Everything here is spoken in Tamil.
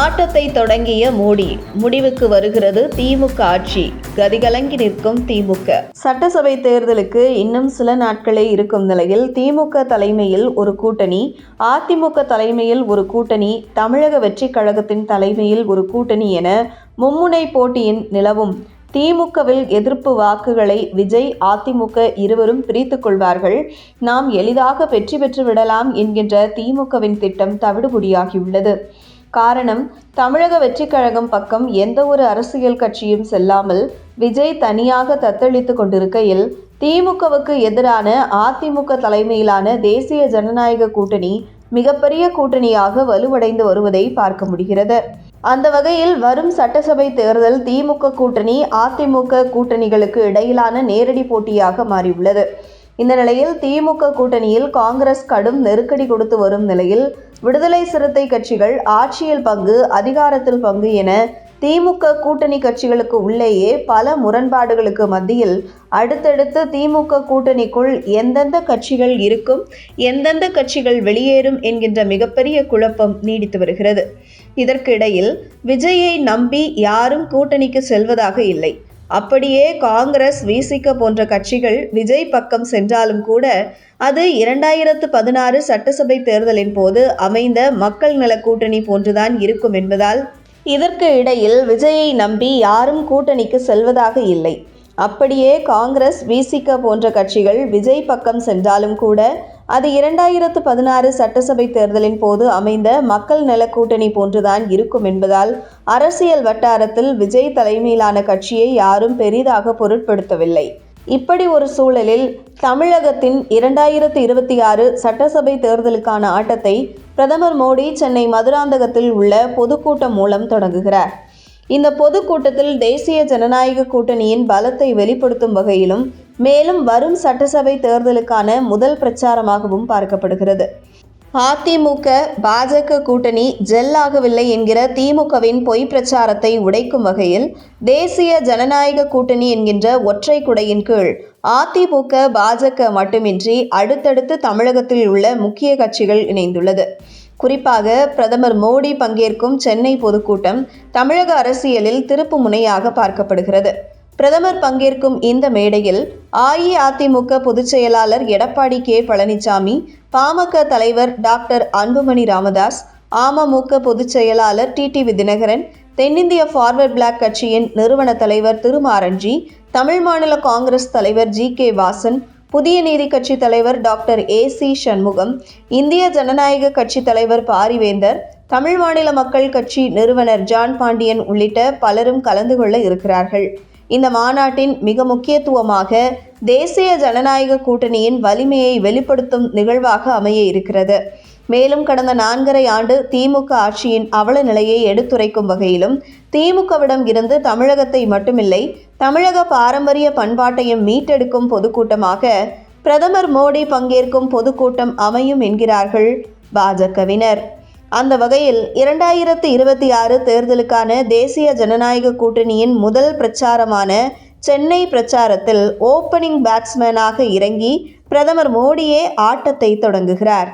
ஆட்டத்தை தொடங்கிய மோடி முடிவுக்கு வருகிறது திமுக ஆட்சி. கதிகலங்கி நிற்கும் திமுக. சட்டசபை தேர்தலுக்கு இன்னும் சில நாட்களே இருக்கும் நிலையில் திமுக தலைமையில் ஒரு கூட்டணி அதிமுக தலைமையில் ஒரு கூட்டணி தமிழக வெற்றிக் கழகத்தின் தலைமையில் ஒரு கூட்டணி என மும்முனை போட்டியின் நிலவும். திமுகவில் எதிர்ப்பு வாக்குகளை விஜய் அதிமுக இருவரும் பிரித்துக் கொள்வார்கள். நாம் எளிதாக வெற்றி பெற்று விடலாம் என்கின்ற திமுகவின் திட்டம் தவிடுபுடியாகியுள்ளது. காரணம் தமிழக வெற்றிக் கழகம் பக்கம் எந்த ஒரு அரசியல் கட்சியும் செல்லாமல் விஜய் தனியாக தத்தளித்து கொண்டிருக்கையில் திமுகவுக்கு எதிரான அதிமுக தலைமையிலான தேசிய ஜனநாயக கூட்டணி மிகப்பெரிய கூட்டணியாக வலுவடைந்து வருவதை பார்க்க முடிகிறது. அந்த வகையில் வரும் சட்டசபை தேர்தல் திமுக கூட்டணி அதிமுக கூட்டணிகளுக்கு இடையிலான நேரடி போட்டியாக மாறியுள்ளது. இந்த நிலையில் திமுக கூட்டணியில் காங்கிரஸ் கடும் நெருக்கடி கொடுத்து வரும் நிலையில் விடுதலை சிறுத்தை கட்சிகள் ஆட்சியில் பங்கு அதிகாரத்தில் பங்கு என திமுக கூட்டணி கட்சிகளுக்கு உள்ளேயே பல முரண்பாடுகளுக்கு மத்தியில் அடுத்தடுத்து திமுக கூட்டணிக்குள் எந்தெந்த கட்சிகள் இருக்கும் எந்தெந்த கட்சிகள் வெளியேறும் என்கின்ற மிகப்பெரிய குழப்பம் நீடித்து வருகிறது. இதற்கிடையில் விஜயை நம்பி யாரும் கூட்டணிக்கு செல்வதாக இல்லை. அப்படியே காங்கிரஸ் விசிக போன்ற கட்சிகள் விஜய் பக்கம் சென்றாலும் கூட அது இரண்டாயிரத்து பதினாறு சட்டசபை தேர்தலின் போது அமைந்த மக்கள் நல கூட்டணி போன்றுதான் இருக்கும் என்பதால் இதற்கு இடையில் விஜயை நம்பி யாரும் கூட்டணிக்கு செல்வதாக இல்லை. அப்படியே காங்கிரஸ் விசிக போன்ற கட்சிகள் விஜய் பக்கம் சென்றாலும் கூட அது இரண்டாயிரத்து பதினாறு சட்டசபை தேர்தலின் போது அமைந்த மக்கள் நல கூட்டணி போன்றுதான் இருக்கும் என்பதால் அரசியல் வட்டாரத்தில் விஜய் தலைமையிலான கட்சியை யாரும் பெரிதாக பொருட்படுத்தவில்லை. இப்படி ஒரு சூழலில் தமிழகத்தின் இரண்டாயிரத்து இருபத்தி ஆறு சட்டசபை தேர்தலுக்கான ஆட்டத்தை பிரதமர் மோடி சென்னை மதுராந்தகத்தில் உள்ள பொதுக்கூட்டம் மூலம் தொடங்குகிறார். இந்த பொதுக்கூட்டத்தில் தேசிய ஜனநாயக கூட்டணியின் பலத்தை வெளிப்படுத்தும் வகையிலும் மேலும் வரும் சட்டசபை தேர்தலுக்கான முதல் பிரச்சாரமாகவும் பார்க்கப்படுகிறது. அதிமுக பாஜக கூட்டணி ஜெல்லாகவில்லை என்கிற திமுகவின் பொய் பிரச்சாரத்தை உடைக்கும் வகையில் தேசிய ஜனநாயக கூட்டணி என்கின்ற ஒற்றை குடையின் கீழ் அதிமுக பாஜக மட்டுமின்றி அடுத்தடுத்து தமிழகத்தில் உள்ள முக்கிய கட்சிகள் இணைந்துள்ளது. குறிப்பாக பிரதமர் மோடி பங்கேற்கும் சென்னை பொதுக்கூட்டம் தமிழக அரசியலில் திருப்பு முனையாக பார்க்கப்படுகிறது. பிரதமர் பங்கேற்கும் இந்த மேடையில் அஇஅதிமுக பொதுச் செயலாளர் எடப்பாடி கே. பழனிசாமி பாமக தலைவர் டாக்டர் அன்புமணி ராமதாஸ் அமமுக பொதுச் செயலாளர் டிடிவி தினகரன் தென்னிந்திய ஃபார்வர்ட் பிளாக் கட்சியின் நிறுவன தலைவர் திருமாரஞ்சி தமிழ் மாநில காங்கிரஸ் தலைவர் ஜி. கே. வாசன் புதிய நீதி கட்சி தலைவர் டாக்டர் ஏ சி சண்முகம் இந்திய ஜனநாயக கட்சி தலைவர் பாரிவேந்தர் தமிழ் மாநில மக்கள் கட்சி நிறுவனர் ஜான் பாண்டியன் உள்ளிட்ட பலரும் கலந்து கொள்ள இருக்கிறார்கள். இந்த மாநாட்டின் மிக முக்கியத்துவமாக தேசிய ஜனநாயக கூட்டணியின் வலிமையை வெளிப்படுத்தும் நிகழ்வாக அமைய இருக்கிறது. மேலும் கடந்த நான்கரை ஆண்டு திமுக ஆட்சியின் அவல நிலையை எடுத்துரைக்கும் வகையிலும் திமுகவிடம் இருந்து தமிழகத்தை மட்டுமில்லை தமிழக பாரம்பரிய பண்பாட்டையும் மீட்டெடுக்கும் பொதுக்கூட்டமாக பிரதமர் மோடி பங்கேற்கும் பொதுக்கூட்டம் அமையும் என்கிறார்கள் பாஜகவினர். அந்த வகையில் இரண்டாயிரத்து இருபத்தி ஆறு தேர்தலுக்கான தேசிய ஜனநாயக கூட்டணியின் முதல் பிரச்சாரமான சென்னை பிரச்சாரத்தில் ஓப்பனிங் பேட்ஸ்மேனாக இறங்கி பிரதமர் மோடியே ஆட்டத்தை தொடங்குகிறார்.